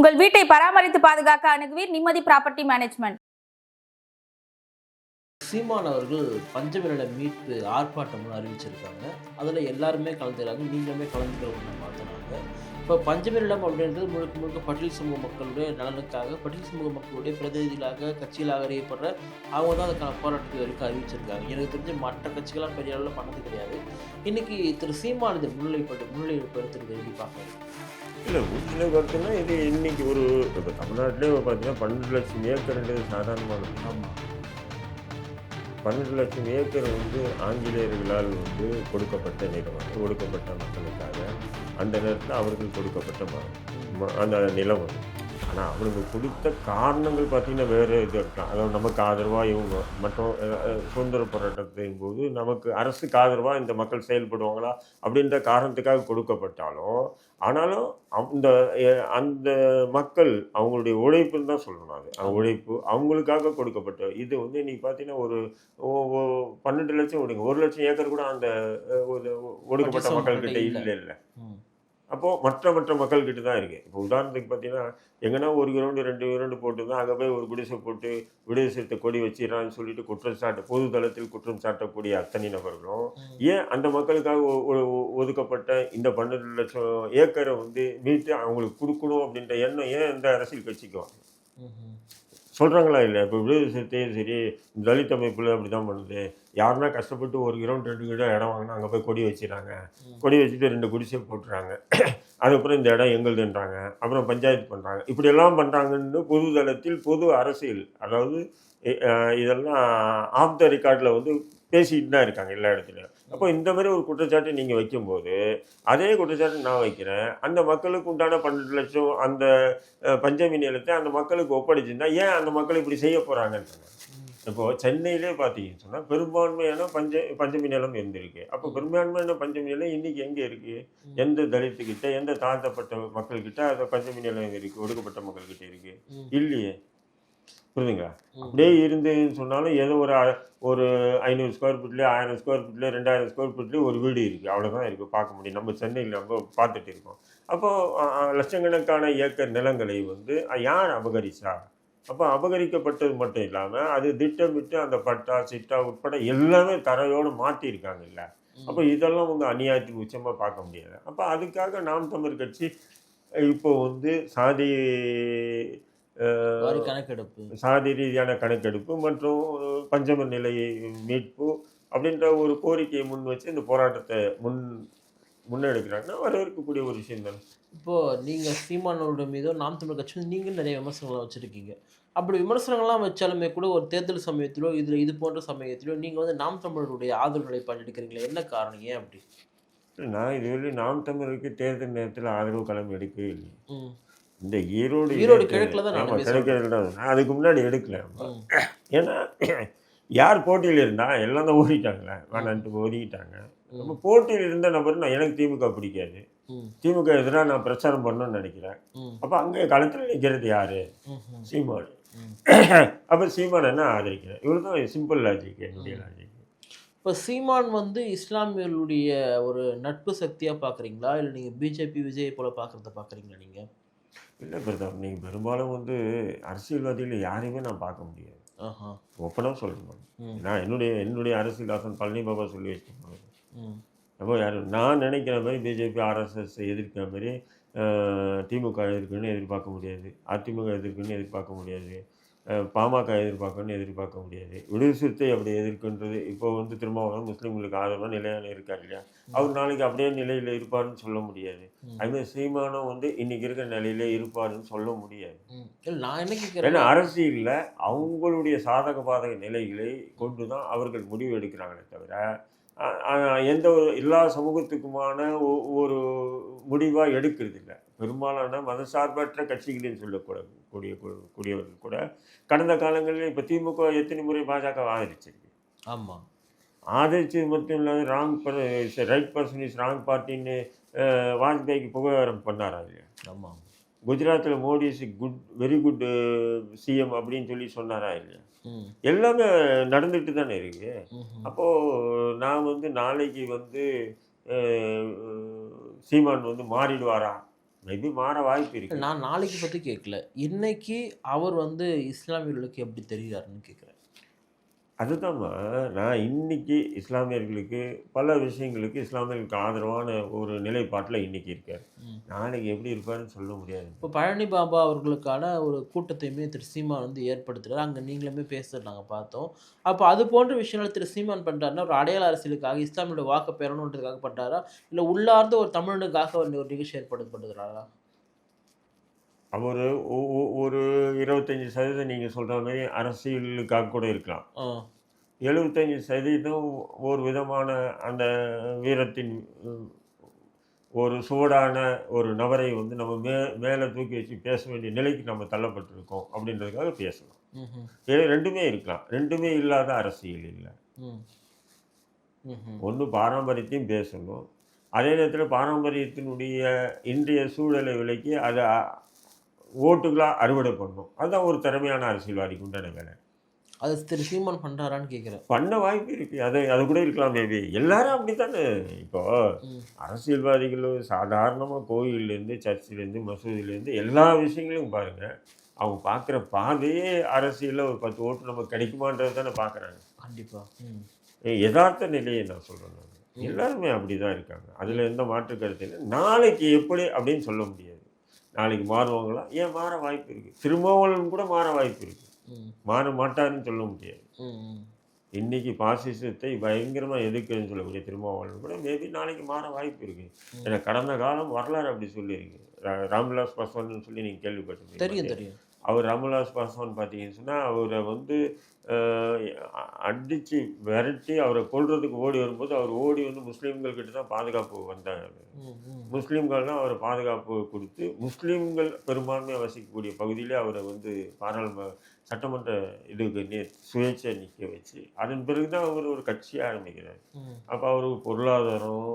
உங்கள் வீட்டை பராமரித்து பாதுகாக்க அணுகுவீர் நிம்மதி ப்ராப்பர்ட்டி மேனேஜ்மெண்ட். சீமான் அவர்கள் பஞ்சமிரல மீட்பு ஆர்ப்பாட்டம்னு அறிவிச்சிருக்காங்க. அதில் எல்லாருமே கலந்துக்கிறாங்க. நீங்களுமே கலந்துக்கிறவங்க மாற்றினாங்க இப்போ பஞ்சமிரலம் அப்படின்றது முழுக்க முழுக்க பட்டியல் சமூக மக்களுடைய நலனுக்காக பட்டியல் சமூக மக்களுடைய பிரதிநிதிகளாக கட்சிகளாக அறியப்படுற அவங்க தான் அதுக்கான போராட்டத்தை வரைக்கும் அறிவிச்சிருக்காங்க. எனக்கு தெரிஞ்சு மற்ற கட்சிகளாம் பெரிய அளவில் பண்ணது கிடையாது. இன்றைக்கி திரு சீமான் முன்னிலைப்பட்டு முன்னிலைப்படுத்துறது எப்படி பார்க்குறேன் இல்லை முன்னிலை பார்த்தீங்கன்னா இது இன்னைக்கு ஒரு இப்போ தமிழ்நாட்டிலே பார்த்தீங்கன்னா பன்னெண்டு லட்சம் ஏக்கர்ன்றது சாதாரணமானது. ஆமாம் பன்னெண்டு லட்சம் ஏக்கர் வந்து ஆங்கிலேயர்களால் வந்து கொடுக்கப்பட்ட நிலம் அது ஒடுக்கப்பட்ட மக்களுக்காக அந்த நேரத்தில் அவர்கள் கொடுக்கப்பட்ட அந்த நிலம் அது. ஆனால் அவருக்கு கொடுத்த காரணங்கள் பார்த்தீங்கன்னா வேறு இது இருக்கலாம். அதாவது நமக்கு ஆதரவாக இவங்க மற்றும் சுதந்திர போராட்டத்தின் போது நமக்கு அரசுக்கு ஆதரவாக இந்த மக்கள் செயல்படுவாங்களா அப்படின்ற காரணத்துக்காக கொடுக்கப்பட்டாலும் ஆனாலும் அந்த அந்த மக்கள் அவங்களுடைய உழைப்புன்னு தான் சொல்லணும் அது. அவங்க உழைப்பு அவங்களுக்காக கொடுக்கப்பட்ட இது வந்து இன்னைக்கு பார்த்தீங்கன்னா ஒரு பன்னெண்டு லட்சம் ஒடுங்க ஒரு லட்சம் ஏக்கர் கூட அந்த ஒடுக்கப்பட்ட மக்கள்கிட்ட இல்லை இல்லை. அப்போது மற்ற மற்ற மக்கள்கிட்ட தான் இருக்குது இப்போ உதாரணத்துக்கு பார்த்தீங்கன்னா எங்கன்னா ஒரு கிரவுண்டு ரெண்டு கிரவுண்டு போட்டு தான் அங்கே போய் ஒரு குடிசை போட்டு விடுதலை கொடி வச்சிடறான்னு சொல்லிட்டு குற்றம் சாட்ட பொது தளத்தில் குற்றம் சாட்டக்கூடிய அத்தனை நபர்களும். ஏன் அந்த மக்களுக்காக ஒதுக்கப்பட்ட இந்த பன்னெண்டு லட்சம் ஏக்கரை வந்து மீட்டு அவங்களுக்கு கொடுக்கணும் அப்படின்ற எண்ணம் ஏன் இந்த அரசியல் கட்சிக்கு. சொல்கிறாங்களா இல்லை? இப்போ விடுதலை சிறுத்தையும் சரி தலித் அமைப்பில் அப்படி தான் பண்ணுது. யாருன்னா கஷ்டப்பட்டு ஒரு கிரவுண்ட் ரெண்டு கிலோ இடம் வாங்கினா அங்கே போய் கொடி வச்சுறாங்க கொடி வச்சுட்டு ரெண்டு குடிசை போட்டுறாங்க. அதுக்கப்புறம் இந்த இடம் எங்களுதுன்றாங்க. அப்புறம் பஞ்சாயத்து பண்ணுறாங்க இப்படியெல்லாம் பண்ணுறாங்கன்னு பொது தளத்தில் பொது அரசியல் அதாவது இதெல்லாம் ஆஃப் த ரெக்கார்டில் வந்து பேசிட்டு தான் இருக்காங்க எல்லா இடத்துலையும். அப்போ இந்த மாதிரி ஒரு குற்றச்சாட்டு நீங்கள் வைக்கும்போது அதே குற்றச்சாட்டு நான் வைக்கிறேன். அந்த மக்களுக்கு உண்டான பன்னெண்டு லட்சம் அந்த பஞ்சமி நிலத்தை அந்த மக்களுக்கு ஒப்படைச்சிருந்தா ஏன் அந்த மக்கள் இப்படி செய்ய போகிறாங்கன்னு இப்போ சென்னையிலே பார்த்தீங்கன்னு சொன்னால் பெரும்பான்மையான பஞ்ச பஞ்சமி நிலம் இருந்திருக்கு. அப்போ பெரும்பான்மையான பஞ்சமி நிலம் இன்னைக்கு எங்கே இருக்கு? எந்த தலித்துக்கிட்ட எந்த தாழ்த்தப்பட்ட மக்கள்கிட்ட அந்த பஞ்சமி நிலம் இருக்கு ஒடுக்கப்பட்ட மக்கள்கிட்ட இருக்கு. இல்லையே. புரியுதுங்களா. அப்படியே இருந்துன்னு சொன்னாலும் ஏதோ ஒரு ஒரு ஐநூறு ஸ்கொயர் ஃபீட்லேயே ஆயிரம் ஸ்கொயர் ஃபீட்லேயே ரெண்டாயிரம் ஸ்கொயர் ஃபீட்லேயே ஒரு வீடு இருக்குது அவ்வளோதான் இருக்குது பார்க்க முடியும். நம்ம சென்னையில் நம்ம பார்த்துட்டு இருக்கோம். அப்போது லட்சக்கணக்கான ஏக்கர் நிலங்களை வந்து யார் அபகரிச்சா? அப்போ அபகரிக்கப்பட்டது மட்டும் இல்லாமல் அது திட்டமிட்டு அந்த பட்டா சிட்டா உட்பட எல்லாமே தரையோடு மாற்றிருக்காங்கல்ல அப்போ இதெல்லாம் வந்து அநியாயத்துக்கு உச்சமாக பார்க்க முடியாது. அப்போ அதுக்காக நாம் தமிழ் கட்சி இப்போ வந்து சாதி கணக்கெடுப்பு. சாதி ரீதியான கணக்கெடுப்பு மற்றும் பஞ்சம நிலை மீட்பு அப்படின்ற ஒரு கோரிக்கையை முன் வச்சு இந்த போராட்டத்தை முன் முன்னெடுக்கிறாங்கன்னா வரவேற்கக்கூடிய ஒரு விஷயம் தானே. இப்போ நீங்க சீமானோட மீதோ நாம் தமிழ் கட்சி நீங்களும் நிறைய விமர்சனங்கள்லாம் வச்சிருக்கீங்க. அப்படி விமர்சனங்கள்லாம் வச்சாலுமே கூட ஒரு தேர்தல் சமயத்திலோ இதுல இது போன்ற சமயத்திலோ நீங்க வந்து நாம் தமிழருடைய ஆதரவு நிலைப்பாடு எடுக்கிறீங்களா என்ன காரணம்? ஏன் அப்படி? நான் இதுவரை நாம் தமிழருக்கு தேர்தல் நேரத்தில் ஆதரவு களம் எடுக்கவே இல்லை. இந்த ஈரோடு ஈரோடு கிழக்குல தான் நானும் ஆமா, பேசுறேன். கிழக்குல தான். நான் அதுக்கு முன்னாடி எடுக்கல. ஏன்னா யார் போட்டியில் இருந்தா எல்லாம் தான் ஓடிட்டாங்களே. வேணான்ட்டு ஒதுக்கிட்டாங்க நம்ம போட்டியில் இருந்த நபர் நான் எனக்கு திமுக பிடிக்காது. திமுக எதிராக நான் பிரச்சாரம் பண்ணணும்னு நினைக்கிறேன். அப்போ அங்கே களத்தில் நிற்கிறது யாரு? சீமான். அப்போ சீமான் என்ன ஆதரிக்கிறேன் இவ்வளோ தான் சிம்பிள் லாஜிக் என்னுடைய லாஜிக் இப்போ சீமான் வந்து இஸ்லாமியர்களுடைய ஒரு நட்பு சக்தியா பாக்குறீங்களா? இல்லை நீங்க பிஜேபி விஜய் போல பாக்குறத பாக்குறீங்களா நீங்க? இல்லை பிரதாப் நீங்கள் பெரும்பாலும் வந்து அரசியல்வாதிகள் யாரையுமே நான் பார்க்க முடியாது. ஆஹா. ஓப்பனாக சொல்லணும் நான். என்னுடைய என்னுடைய அரசியலாசன் பழனி பாபா சொல்லி வச்சிருக்கேன் ம். அப்போ யார் நான் நினைக்கிற மாதிரி பிஜேபி ஆர்எஸ்எஸ் எதிர்க்கிற மாதிரி திமுக எதிர்க்குன்னு எதிர்பார்க்க முடியாது. அதிமுக எதிர்க்குன்னு எதிர்பார்க்க முடியாது. பாமக எதிர்பார்க்கணும்னு எதிர்பார்க்க முடியாது. விடுதலை சிறுத்தை அப்படி எதிர்க்கின்றது. இப்போ வந்து திருமாவளவன் முஸ்லீம்களுக்கு ஆதரவாக நிலையான இருக்கார் இல்லையா? அவர் நாளைக்கு அப்படியே நிலையில் இருப்பாருன்னு சொல்ல முடியாது. அதுமாதிரி சீமானும் வந்து இன்னைக்கு இருக்கிற நிலையில இருப்பாருன்னு சொல்ல முடியாது. நான் என்ன கேட்குறேன் ஏன்னா அரசியலில் அவங்களுடைய சாதக பாதக நிலைகளை கொண்டு தான் அவர்கள் முடிவு எடுக்கிறாங்களே தவிர எந்த ஒரு எல்லா சமூகத்துக்குமான ஒ- ஒரு முடிவாக எடுக்கிறது இல்லை பெரும்பாலான மதசார்பற்ற கட்சிகளின் சொல்லக்கூட கூடிய கூடியவர்கள் கூட கடந்த காலங்களில் இப்போ திமுக எத்தனை முறை பாஜக ஆதரிச்சிருக்கு? ஆமா. ஆதரிச்சது மட்டும் இல்லாத wrong right person is wrong பார்ட்டின்னு வாஜ்பாய்க்கு புகழாரம் பண்ணாரா இல்லையா? ஆமா. குஜராத்தில் Modi is good very good CM அப்படின்னு சொல்லி சொன்னாரா இல்லையா? எல்லாமே நடந்துட்டு தானே இருக்கு. அப்போது நான் வந்து நாளைக்கு வந்து சீமான் வந்து மாறிடுவாரா? மேபி மாற வாய்ப்பு இருக்கு. நான் நாளைக்கு பற்றி கேட்கல இன்னைக்கு அவர் வந்து இஸ்லாமியர்களுக்கு எப்படி தெரிகிறாருன்னு கேட்குறேன் அதுதான்மா நான் இன்னைக்கு இஸ்லாமியர்களுக்கு பல விஷயங்களுக்கு இஸ்லாமியர்களுக்கு ஆதரவான ஒரு நிலைப்பாட்டில் இன்னைக்கு இருக்கார். நாளைக்கு எப்படி இருப்பாருன்னு சொல்ல முடியாது. இப்போ பழனி பாபா அவர்களுக்கான ஒரு கூட்டத்தையுமே திரு சீமான் வந்து ஏற்படுத்துறாரு. அங்கே நீங்களுமே பேசுறது நாங்கள் பார்த்தோம். அப்போ அது போன்ற விஷயங்கள் திரு சீமான் பண்ணுறாருன்னா ஒரு அடையாள அரசியலுக்காக இஸ்லாமியோட வாக்கு பெறணுன்றதுக்காக பண்ணுறாரா இல்லை உள்ளார்ந்த ஒரு தமிழனுக்காக ஒரு நிகழ்ச்சி ஏற்படுத்தப்படுகிறாரா அவர் ஒரு இருபத்தஞ்சி சதவீதம் நீங்கள் சொல்கிற மாதிரி அரசியலுக்காக கூட இருக்கலாம். எழுபத்தஞ்சி சதவீதம் ஒரு விதமான அந்த வீரத்தின் ஒரு சூடான ஒரு நபரை வந்து நம்ம மே மேலே தூக்கி வச்சு பேச வேண்டிய நிலைக்கு நம்ம தள்ளப்பட்டிருக்கோம் அப்படின்றதுக்காக பேசலாம். இது ரெண்டுமே இருக்கலாம். ரெண்டுமே இல்லாத அரசியல் இல்லை. ஒன்று பாரம்பரியத்தையும் பேசணும். அதே நேரத்தில் பாரம்பரியத்தினுடைய இன்றைய சூழலை விலைக்கு அதை ஓட்டுகளாக அறுவடை பண்ணணும் அதுதான் ஒரு திறமையான அரசியல்வாதிக்கு உண்டான வேலை. அது திரு சீமான் பண்ணுறாரான்னு கேட்குறேன் பண்ண வாய்ப்பு இருக்குது அது அது கூட இருக்கலாம் மேபி எல்லாரும் அப்படி தானே இப்போ ம். அரசியல்வாதிகள் சாதாரணமாக கோயிலேருந்து சர்ச்சிலேருந்து மசூதியிலேருந்து எல்லா விஷயங்களையும் பாருங்கள் அவங்க பார்க்குற பாதையே அரசியலில் ஒரு பத்து ஓட்டு நமக்கு கிடைக்குமான்றது தானே பார்க்குறாங்க கண்டிப்பாக யதார்த்த நிலையை நான் சொல்கிறேன் எல்லாருமே அப்படி தான் இருக்காங்க. அதில் எந்த மாற்று கருத்து இல்லை. நாளைக்கு எப்படி அப்படின்னு சொல்ல முடியாது. நாளைக்கு மாறுவாங்களா ஏன் மாற வாய்ப்பு இருக்குது திருமாவளவன் கூட மாற வாய்ப்பு இருக்குது மாற மாட்டாருன்னு சொல்ல முடியாது. இன்னைக்கு பாசிசத்தை பயங்கரமாக எதிர்க்கிறேன்னு சொல்லக்கூடிய திருமாவளவன் கூட மேபி நாளைக்கு மாற வாய்ப்பு இருக்குது ஏன்னா கடந்த காலம் வரலாறு அப்படி சொல்லியிருக்கு. ராம்விலாஸ் பாஸ்வான் சொல்லி நீங்கள் கேள்விப்பட்டிருக்கீங்க தெரியும் தெரியும். அவர் ராமவிலாஸ் பாஸ்வான் பார்த்தீங்கன்னு சொன்னால் அவரை வந்து அடித்து விரட்டி அவரை கொல்றதுக்கு ஓடி வரும்போது அவர் ஓடி வந்து முஸ்லீம்கள் கிட்ட தான் பாதுகாப்பு வந்தாங்க ம் ம் முஸ்லீம்கள் தான் அவர் பாதுகாப்பு கொடுத்து முஸ்லீம்கள் பெரும்பான்மையாக வசிக்கக்கூடிய பகுதியிலே அவரை வந்து பாராளுமன்ற சட்டமன்ற இதுக்கு நே சுயேட்சை நிற்க வச்சு அதன் பிறகு தான் அவர் ஒரு கட்சியை ஆரம்பிக்கிறார். அப்போ அவருக்கு பொருளாதாரம்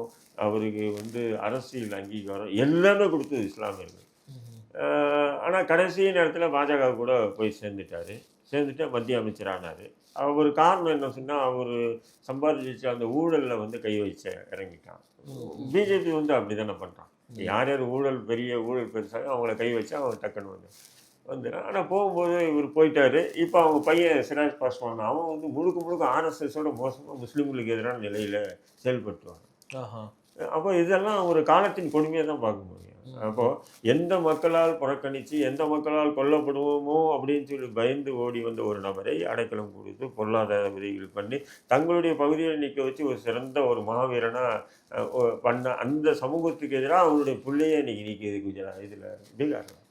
அவருக்கு வந்து அரசியல் அங்கீகாரம் எல்லாமே கொடுத்தது இஸ்லாமியர்கள். ஆனால் கடைசி நேரத்தில் பாஜக கூட போய் சேர்ந்துட்டாரு. சேர்ந்துட்டு மத்திய அமைச்சரானார் அவர் காரணம் என்ன சொன்னால் அவர் சம்பாதிச்ச அந்த ஊழலில் வந்து கை வச்ச இறங்கிட்டான். பிஜேபி வந்து அப்படி தானே பண்ணுறான் யார் யார் ஊழல் பெரிய ஊழல் பெருசாக அவங்கள கை வச்சா அவன் டக்குன்னு வந்து வந்துடுறான் ஆனால் போகும்போது இவர் போயிட்டாரு. இப்போ அவங்க பையன் சிராஜ் பாஸ்வான் அவன் வந்து முழுக்க முழுக்க ஆர்எஸ்எஸோட மோசமாக முஸ்லீம்களுக்கு எதிரான நிலையில் செயல்பட்டுவான் ஆஹா. அப்போ இதெல்லாம் ஒரு காலத்தின் கொடுமையை தான் பார்க்க முடியும். அப்போ எந்த மக்களால் புறக்கணித்து எந்த மக்களால் கொல்லப்படுவோமோ அப்படின்னு சொல்லி பயந்து ஓடி வந்த ஒரு நபரை அடைக்கலம் கொடுத்து பொருளாதார உதவிகள் பண்ணி தங்களுடைய பகுதியில் நிற்க வச்சு ஒரு சிறந்த ஒரு மாவீரனாக பண்ண அந்த சமூகத்துக்கு எதிராக அவங்களுடைய பிள்ளையே இன்னைக்கு நிற்கிது குஜராத் இதில் பீகாரில்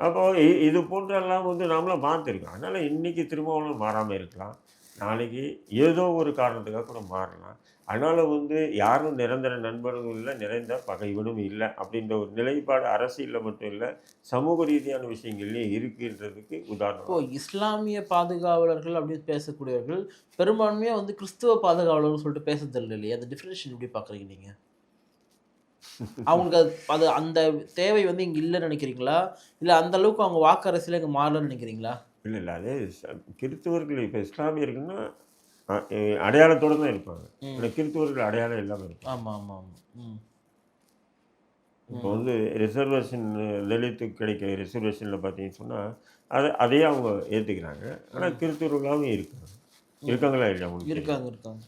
அப்போ இது போன்றெல்லாம் வந்து நாமளாம் பார்த்துருக்கோம். அதனால் இன்னைக்கு திருமாவளவன் மாறாமல் இருக்கலாம். நாளைக்கு ஏதோ ஒரு காரணத்துக்காக கூட மாறலாம். அதனால் வந்து யாரும் நிரந்தர நண்பர்களும் இல்லை நிறைந்த பகைவனும் இல்லை அப்படின்ற ஒரு நிலைப்பாடு அரசியலில் மட்டும் இல்லை சமூக ரீதியான விஷயங்கள்லையும் இருக்குன்றதுக்கு இப்போ இஸ்லாமிய பாதுகாவலர்கள் அப்படின்னு பேசக்கூடியவர்கள் பெரும்பான்மையாக வந்து கிறிஸ்துவ பாதுகாவலர்கள் சொல்லிட்டு பேசுறது இல்லையா? அந்த டிஃப்ரென்ஷன் எப்படி பார்க்குறீங்க நீங்கள் அவங்களுக்கு அது அது அந்த தேவை வந்து இங்கே இல்லைன்னு நினைக்கிறீங்களா? இல்லை அந்த அளவுக்கு அவங்க வாக்கு அரசியல் இங்கே மாறலன்னு நினைக்கிறீங்களா? இல்லை இல்லை அதே கிறிஸ்துவர்கள் இப்போ இஸ்லாமியர்கள்னா அடையாளத்தோட தான் இருப்பாங்க. ஆனால் கிறிஸ்துவர்கள் அடையாளம் இல்லாமல் இருப்பாங்க. ஆமாம் ஆமாம் ஆமாம் இப்போ வந்து ரிசர்வேஷன் தலித்துக்கு கிடைக்கிற ரிசர்வேஷனில் பார்த்தீங்கன்னு சொன்னால் அதை அதையே அவங்க ஏற்றுக்கிறாங்க ஆனால் கிறிஸ்துவர்களாகவும் இருக்காங்க. இருக்காங்களா இல்லையா உங்களுக்கு? இருக்காங்க இருக்காங்க.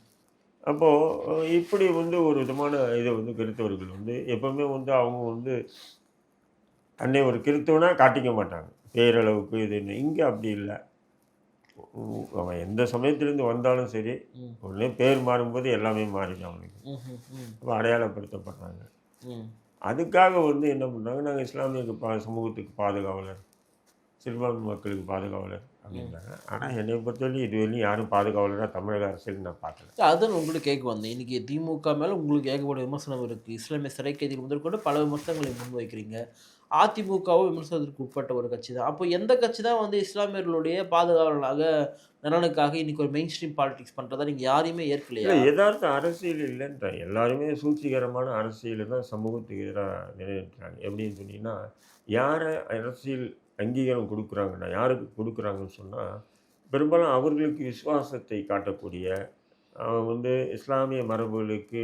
அப்போது இப்படி வந்து ஒரு விதமான இதை வந்து கிறிஸ்தவர்கள் வந்து எப்பவுமே வந்து அவங்க வந்து அன்னை ஒரு கிறிஸ்தவனா காட்டிக்க மாட்டாங்க. பேரளவுக்கு இதுன்னு இங்கே அப்படி இல்லை. அவன் எந்த சமயத்திலேருந்து வந்தாலும் சரி உடனே பேர் மாறும்போது எல்லாமே மாறிடும் அவனுக்கு. அப்போ அடையாளப்படுத்தப்படுறாங்க. அதுக்காக வந்து என்ன பண்ணாங்க நாங்கள் இஸ்லாமியருக்கு பா சமூகத்துக்கு பாதுகாவலர் சிறுபான்மை மக்களுக்கு பாதுகாவலர். அப்படின்றாங்க ஆனால் என்னை பொறுத்தவரைக்கும் இதுவரையும் யாரும் பாதுகாவலராக தமிழக அரசியல் நான் பார்க்கல. அதான் உங்களுக்கு கேட்க வந்தேன். இன்னைக்கு திமுக மேலே உங்களுக்கு ஏகப்பட்ட விமர்சனம் இருக்குது இஸ்லாமிய சிறை கைதிகள் முதற்கொண்டு பல விமர்சனங்களை முன்வைக்கிறீங்க. அதிமுகவும் விமர்சனத்திற்கு உட்பட்ட ஒரு கட்சி தான். அப்போ எந்த கட்சி தான் வந்து இஸ்லாமியர்களுடைய பாதுகாவலனாக நலனுக்காக இன்னைக்கு ஒரு மெயின் ஸ்ட்ரீம் பாலிடிக்ஸ் பண்ணுறதா நீங்கள் யாரையுமே ஏற்கலையா? இல்லை யதார்த்த அரசியல் இல்லைன்ற எல்லாருமே சூழ்ச்சிகரமான அரசியலை தான் சமூகத்துக்கு எதிராக நிறைவேற்றுறாங்க எப்படின்னு சொன்னீங்கன்னா யாரை அரசியல் அங்கீகாரம் கொடுக்குறாங்கன்னா யாருக்கு கொடுக்குறாங்கன்னு சொன்னால் பெரும்பாலும் அவர்களுக்கு விசுவாசத்தை காட்டக்கூடிய அவன் வந்து இஸ்லாமிய மரபுகளுக்கு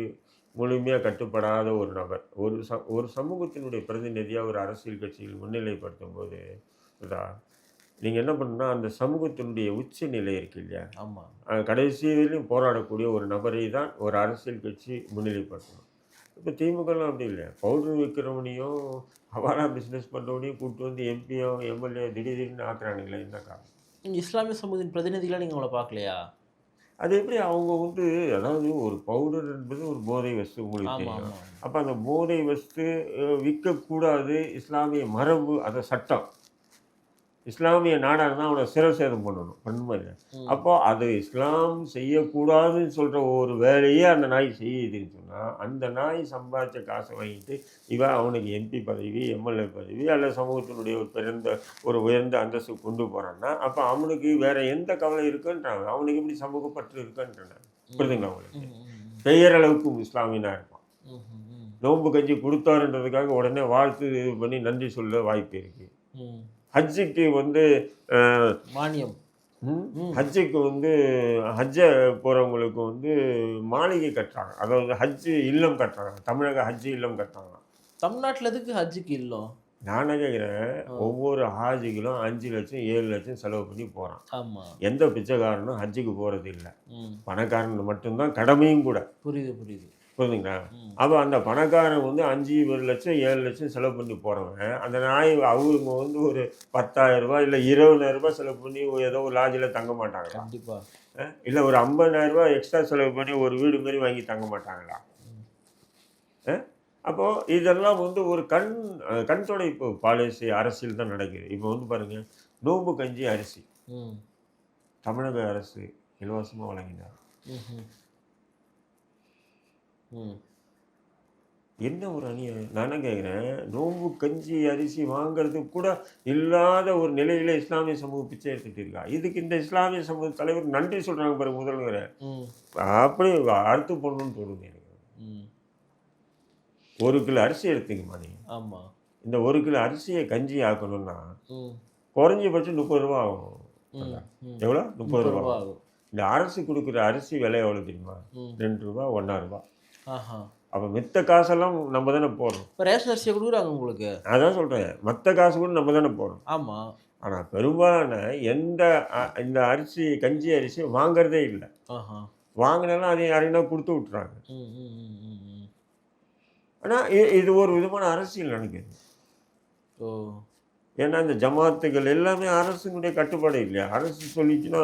முழுமையாக கட்டுப்படாத ஒரு நபர். ஒரு ச ஒரு சமூகத்தினுடைய பிரதிநிதியாக ஒரு அரசியல் கட்சியில் முன்னிலைப்படுத்தும் போது இதா நீங்கள் என்ன பண்ணணும்னா அந்த சமூகத்தினுடைய உச்ச நிலை இருக்கு இல்லையா? ஆமா. அஹ் கடைசி வரையிலும் போராடக்கூடிய ஒரு நபரை தான் ஒரு அரசியல் கட்சி முன்னிலைப்படுத்தணும். இப்போ திமுகலாம் அப்படி இல்லை. பவுடர் விற்கிறவனையும் அவாரா பிஸ்னஸ் பண்ணுறவனையும் கூப்பிட்டு வந்து எம்பியோ எம்எல்ஏ திடீர் திடீர்னு ஆக்குறானுங்களே என்ன காரணம்? இஸ்லாமிய சமூகத்தின் பிரதிநிதிகளா நீங்க அவங்கள பார்க்கலையா? அது எப்படி அவங்க வந்து அதாவது ஒரு பவுடர் என்பது ஒரு போதை வஸ்து உங்களுக்கு அப்போ அந்த போதை வஸ்து விற்கக்கூடாது இஸ்லாமிய மரபு அதை சட்டம். இஸ்லாமிய நாடாக இருந்தால் அவனை சிரசேதம் பண்ணணும் பண்ணுமா இல்லை ம். அப்போ அது இஸ்லாம் செய்யக்கூடாதுன்னு சொல்கிற ஒரு வேலையே அந்த நாய் செய்யுதுன்னு சொன்னால் அந்த நாய் சம்பாதிச்ச காசை வாங்கிட்டு இவன் அவனுக்கு எம்பி பதவி எம்எல்ஏ பதவி அல்ல சமூகத்தினுடைய ஒரு பிறந்த ஒரு உயர்ந்த அந்தஸ்து கொண்டு போகிறான்னா அப்போ அவனுக்கு வேற எந்த கவலை இருக்குன்றாங்க அவனுக்கு எப்படி சமூகப்பற்று இருக்குன்றாங்க புரியுதுங்களா அவங்களுக்கு. பெயரளவுக்கு இஸ்லாமியனாக இருப்பான். நோன்பு கஞ்சி கொடுத்தாருன்றதுக்காக உடனே வாழ்த்து இது பண்ணி நன்றி சொல்ல வாய்ப்பு இருக்கு ம். ஹஜ்ஜுக்கு வந்து மானியம். ஹஜ்ஜுக்கு வந்து ஹஜ்ஜை போகிறவங்களுக்கு வந்து மாளிகை கட்டுறாங்க. அதாவது ஹஜ்ஜு இல்லம் கட்டுறாங்க. தமிழக ஹஜ்ஜு இல்லம் கட்டுறாங்க. தமிழ்நாட்டுல எதுக்கு ஹஜ்ஜுக்கு இல்லம்? நானே கேட்குறேன் ஒவ்வொரு ஹாஜிகளும் அஞ்சு லட்சம் ஏழு லட்சம் செலவு பண்ணி போகிறான் ஆமா. எந்த பிச்சைக்காரனும் ஹஜ்ஜுக்கு போகிறது இல்லை. பணக்காரன் மட்டும்தான் கடமையும் கூட. புரியுது புரியுது. புரியுதுங்களா. அப்போ அந்த பணக்காரன் வந்து அஞ்சு ஒரு லட்சம் ஏழு லட்சம் செலவு பண்ணி போகிறவன் அந்த நாய் அவங்க வந்து ஒரு பத்தாயிரம் ரூபாய் இல்லை இருபதாயிரம் ரூபாய் செலவு பண்ணி ஏதோ ஒரு லாட்ஜில் தங்க மாட்டாங்களா? கண்டிப்பா. இல்லை ஒரு ஐம்பதாயிரம் ரூபாய் எக்ஸ்ட்ரா செலவு பண்ணி ஒரு வீடு மாதிரி வாங்கி தங்க மாட்டாங்களா? அப்போது இதெல்லாம் வந்து ஒரு கண் கண் துடைப்பு பாலிசி அரசியல் தான் நடக்குது. இப்போ வந்து பாருங்கள் நோம்பு கஞ்சி அரிசி. தமிழக அரசு இலவசமாக வழங்கினார். என்ன ஒரு அநியாயம்? நான் என்ன கேட்குறேன் நோம்பு கஞ்சி அரிசி வாங்குறதுக்கு கூட இல்லாத ஒரு நிலையில இஸ்லாமிய சமூக பிச்சை எடுத்துட்டு இருக்கா? இதுக்கு இந்த இஸ்லாமிய சமூக தலைவர் நன்றி சொல்றாங்க பாருங்க முதல்வர். அப்படி அறுத்து போடணும்னு தோணுது எனக்கு. ஒரு கிலோ அரிசி எடுத்துக்கமா நீ. ஆமா. இந்த ஒரு கிலோ அரிசியை கஞ்சி ஆக்கணும்னா. குறைஞ்சபட்சம் முப்பது ரூபா ஆகும். எவ்வளோ முப்பது ரூபா ஆகும். இந்த அரசு கொடுக்குற அரிசி விலை எவ்வளோ தெரியுமா. ரெண்டு ரூபா ஒன்றா ரூபா. அப்போ மித்த காசெல்லாம் நம்ம தானே போடுறோம். இப்போ ரேஷன் அரிசியை கொடுக்குறாங்க உங்களுக்கு? அதான் சொல்கிறேன் மற்ற காசு கூட நம்ம தானே போடுறோம். ஆமா. ஆனால் பெரும்பாலான எந்த இந்த அரிசி கஞ்சி அரிசி வாங்குறதே இல்லை. வாங்கினாலும் அதை யாரைனா கொடுத்து விட்டுறாங்க. ஆனால் இது ஒரு விதமான அரசியல் நடக்குது ஓ. ஏன்னா இந்த ஜமாத்துகள் எல்லாமே அரசுனுடைய கட்டுப்பாடு இல்லையா? அரசு சொல்லிச்சுன்னா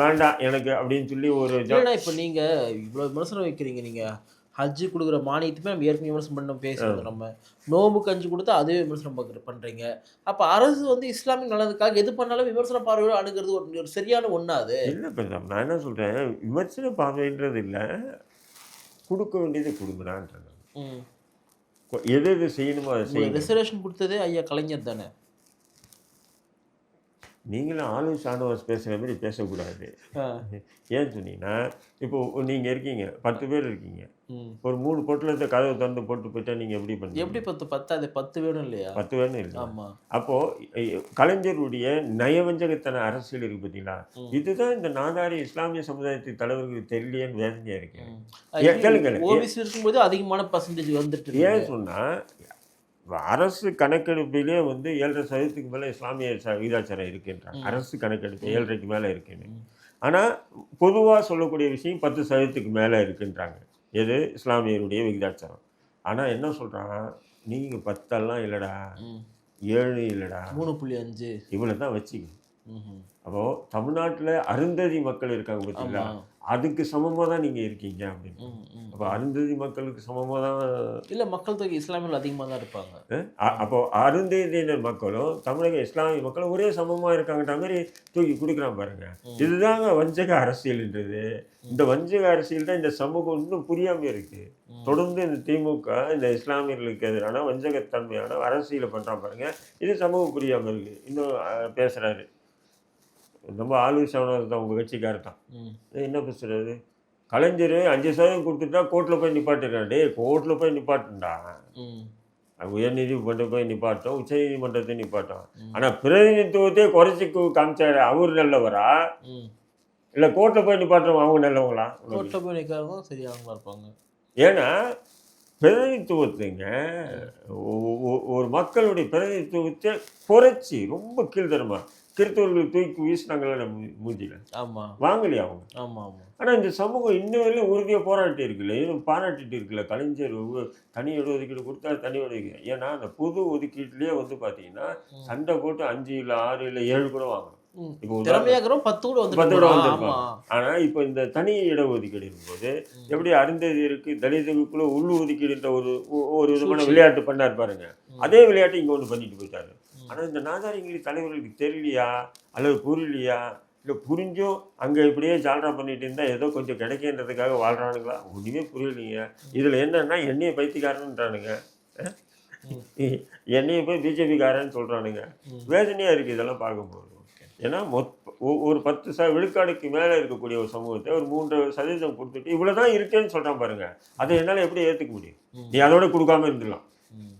வேண்டாம் எனக்கு அப்படின்னு சொல்லி ஒரு இப்போ நீங்க இவ்வளோ விமர்சனம் வைக்கிறீங்க. நீங்க ஹஜ்ஜு கொடுக்குற மானியத்துமே நம்ம ஏற்கனவே விமர்சனம் பண்ண பேசுறோம் நம்ம. நோம்பு கஞ்சி கொடுத்தா அதே விமர்சனம் பார்க்குற பண்றீங்க. அப்ப அரசு வந்து இஸ்லாமிய நலனுக்காக எது பண்ணாலும் விமர்சன பார்வையோடு அணுகிறது ஒரு ஒரு சரியான ஒண்ணா அது? இல்லை பிரதம் நான் என்ன சொல்கிறேன் விமர்சன பார்வைன்றது இல்லை. கொடுக்க வேண்டியது கொடுங்கடான்றது ம். எது எது செய்யணுமோ அதை செய்யணும் ரிசர்வேஷன் கொடுத்ததே ஐயா கலைஞர் தானே. நீங்களும் ஆளும் சாணுவாஸ் பேசுகிற மாதிரி பேசக்கூடாது. ஏன்னு சொன்னீங்கன்னா இப்போ நீங்கள் இருக்கீங்க பத்து பேர் இருக்கீங்க ஒரு மூணு பொட்டலத்தை கதவை திறந்து போட்டு போயிட்டா நீங்கள் எப்படி பண்ணுவீங்க எப்படி பத்து பத்தாது பத்து வேணும் இல்லையா பத்து பேர்னு இல்லை ஆமா அப்போது கலைஞருடைய நயவஞ்சகத்தன அரசியல் இருக்கு பார்த்தீங்களா. இதுதான் இந்த நாதாரி இஸ்லாமிய சமுதாயத்து தலைவர்களுக்கு தெரியலையேன்னு வேதனையாக இருக்கு ம். கேளுங்க, கேளுங்க. ஓபிசி இருக்கும்போது அதிகமான பர்சன்டேஜ் வந்துட்டு ஏன் இருக்கு. சொன்னால் அரசு கணக்கெடுப்பிலே வந்து ஏழரை சதவீதத்துக்கு மேலே இஸ்லாமிய ச- விகிதாச்சாரம் இருக்குன்றாங்க. அரசு கணக்கெடுப்பு ஏழரைக்கு மேலே இருக்குன்னு. ஆனால் பொதுவாக சொல்லக்கூடிய விஷயம் பத்து சதவீதத்துக்கு மேலே இருக்குன்றாங்க. எது? இஸ்லாமியருடைய விகிதாச்சாரம் ஆனால் என்ன சொல்கிறான் நீங்கள் பத்தெல்லாம் இல்லைடா. ஏழு இல்லைடா. மூணு புள்ளி அஞ்சு. இவ்வளோ தான் வச்சுக்க. ம்ஹும். அப்போது தமிழ்நாட்டில் அருந்ததி மக்கள் இருக்காங்க பார்த்தீங்களா அதுக்கு சமமாக தான் நீங்கள் இருக்கீங்க அப்படின்னு. அப்போ அருந்ததி மக்களுக்கு சமமாக தான் இல்ல மக்கள் தொகை இஸ்லாமியர்கள் அதிகமா தான் இருப்பாங்க அப்போ அருந்ததியினர் மக்களும் தமிழக இஸ்லாமிய மக்களும் ஒரே சமமாக இருக்காங்கன்ற மாதிரி தூக்கி கொடுக்குறான் பாருங்க. இதுதாங்க வஞ்சக அரசியல்ன்றது. இந்த வஞ்சக அரசியல் தான் இந்த சமூகம் இன்னும் புரியாம இருக்கு. ம். தொடர்ந்து இந்த திமுக இந்த இஸ்லாமியர்களுக்கு எதிரான வஞ்சகத்தன்மையான அரசியலை பண்றான் பாருங்க. இது சமூகம் புரியாம இருக்கு. இன்னும் அஹ், பேசுறாரு ரொம்ப ஆளுநர் சவணம் தான் உங்க கட்சிக்காரர் தான். என்ன பேசுறாரு? கலைஞர் அஞ்சு சதவீதம் கொடுத்துட்டா கோர்ட்டில் போய் நிப்பாட்டுறான் டேய் கோர்ட்டில் போய் நிப்பாட்டுண்டா. உயர்நீதிமன்றம் போய் நிப்பாட்டும் உச்சநீதிமன்றத்தை நிப்பாட்டும் ம். ஆனால் பிரதிநிதித்துவத்தையே குறைச்சி காமிச்சாரு. அவர் நல்லவரா. இல்லை கோர்ட்டில் போய் நிப்பாட்டுறோம் அவங்க நல்லவங்களா? கோர்ட்ல போய் நிற்கிறவங்க சரியானவங்களா இருப்பாங்க. ஏன்னா பிரதிநிதித்துவத்தைங்க ஒரு மக்களுடைய பிரதிநிதித்துவத்தை குறைச்சி ரொம்ப கீழ்த்தரமா கிறிஸ்தவர்கள் தூக்கி வீசினாங்களே நம்ம மூஞ்சில ஆமா. வாங்கலையா அவங்க? ஆமா ஆமா. ஆனால் இந்த சமூகம் இன்ன வரையிலும் உறுதியாக போராட்டி இருக்குல்ல. இன்னும் பாராட்டிட்டு இருக்குல்ல. கலைஞர் தனி ஒதுக்கீடு கொடுத்தா தனி ஒதுக்கீடு. ஏன்னா அந்த பொது ஒதுக்கீட்டுலேயே வந்து பார்த்தீங்கன்னா. சண்டை போட்டு அஞ்சு இல்லை ஆறு இல்லை ஏழு கூட வாங்கணும். பத்து கூட பத்து வந்திருப்பாங்க. ஆனால் இப்போ இந்த தனி இட ஒதுக்கீடு போது ம். எப்படி அருந்ததியருக்கு தலித்துக்குள்ள உள் ஒதுக்கீடுன்ற ஒரு ஒரு விதமான. விளையாட்டு பண்ணார் பாருங்க. அதே விளையாட்டு இங்கே ஒன்று பண்ணிட்டு போயிட்டாரு. ஆனால் இந்த நாதாரிங்களுக்கு தலைவர்களுக்கு தெரியலையா? அல்லது புரியலையா? இல்லை புரிஞ்சும் அங்கே இப்படியே ஜால்ரா பண்ணிட்டு இருந்தால் ஏதோ கொஞ்சம் கிடைக்கின்றதுக்காக வாழ்றானுங்களா? ஒன்றுமே புரியலைங்க. இதில் என்னன்னா என்னைய பைத்தியக்காரன்றானுங்க. என்னைய போய் பிஜேபிக்காரன்னு சொல்கிறானுங்க. வேதனையாக இருக்குது இதெல்லாம் பார்க்கும்போது. ஏன்னா மொத் ஒரு பத்து ச விழுக்காடுக்கு மேலே இருக்கக்கூடிய ஒரு சமூகத்தை ஒரு மூன்று சதவீதம் கொடுத்துட்டு இவ்வளோ தான் இருக்கேன்னு சொல்கிறான் பாருங்க. அதை என்னால் எப்படி ஏற்றுக்க முடியும். நீ அதோட கொடுக்காம இருந்துடலாம்.